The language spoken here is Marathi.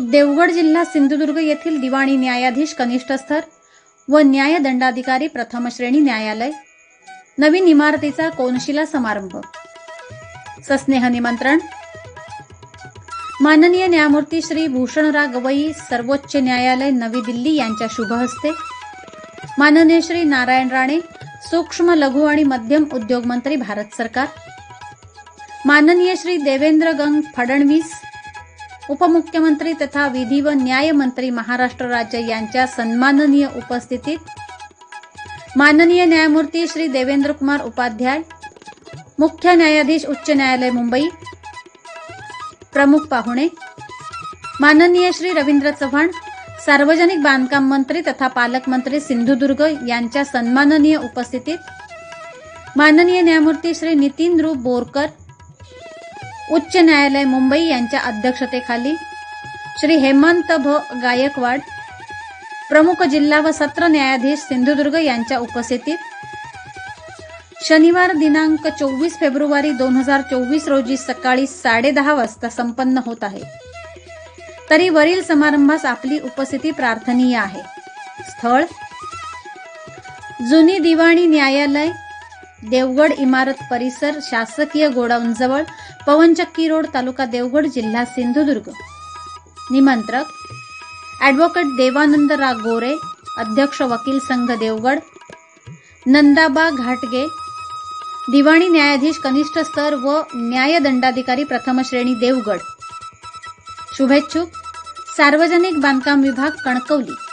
देवगड जिल्हा सिंधुदुर्ग येथील दिवाणी न्यायाधीश कनिष्ठ स्तर व न्यायदंडाधिकारी प्रथम श्रेणी न्यायालय. नवीन इमारतीचा कोनशिला समारंभ. सस्नेह निमंत्रण. माननीय न्यायमूर्ती श्री भूषणराव गवई सर्वोच्च न्यायालय नवी दिल्ली यांच्या शुभ हस्ते. माननीय श्री नारायण राणे सूक्ष्म लघु आणि मध्यम उद्योग मंत्री भारत सरकार. माननीय श्री देवेंद्र गंग फडणवीस उपमुख्यमंत्री तथा विधी व न्याय मंत्री महाराष्ट्र राज्य यांच्या सन्माननीय उपस्थितीत माननीय न्यायमूर्ती श्री देवेंद्र कुमार उपाध्याय मुख्य न्यायाधीश उच्च न्यायालय मुंबई प्रमुख पाहुणे माननीय श्री रवींद्र चव्हाण सार्वजनिक बांधकाम मंत्री तथा पालकमंत्री सिंधुदुर्ग यांच्या सन्माननीय उपस्थितीत माननीय न्यायमूर्ती श्री नितीन रूप बोरकर उच्च न्यायालय मुंबई यांच्या अध्यक्षतेखाली श्री हेमंत भ. गायकवाड प्रमुख जिल्हा व सत्र न्यायाधीश सिंधुदुर्ग यांच्या उपस्थितीत शनिवार दिनांक चोवीस फेब्रुवारी दोन हजार चोवीस रोजी सकाळी साडेदहा वाजता संपन्न होत आहे. तरी वरील समारंभास आपली उपस्थिती प्रार्थनीय आहे. स्थळ जुनी दिवाणी न्यायालय देवगड इमारत परिसर शासकीय गोडाऊनजवळ पवनचक्की रोड तालुका देवगड जिल्हा सिंधुदुर्ग. निमंत्रक. ॲडव्होकेट देवानंद राग गोरे अध्यक्ष वकील संघ देवगड. नंदाबा घाटगे. दिवाणी न्यायाधीश कनिष्ठ स्तर व न्यायदंडाधिकारी प्रथम श्रेणी देवगड. शुभेच्छुक. सार्वजनिक बांधकाम विभाग कणकवली.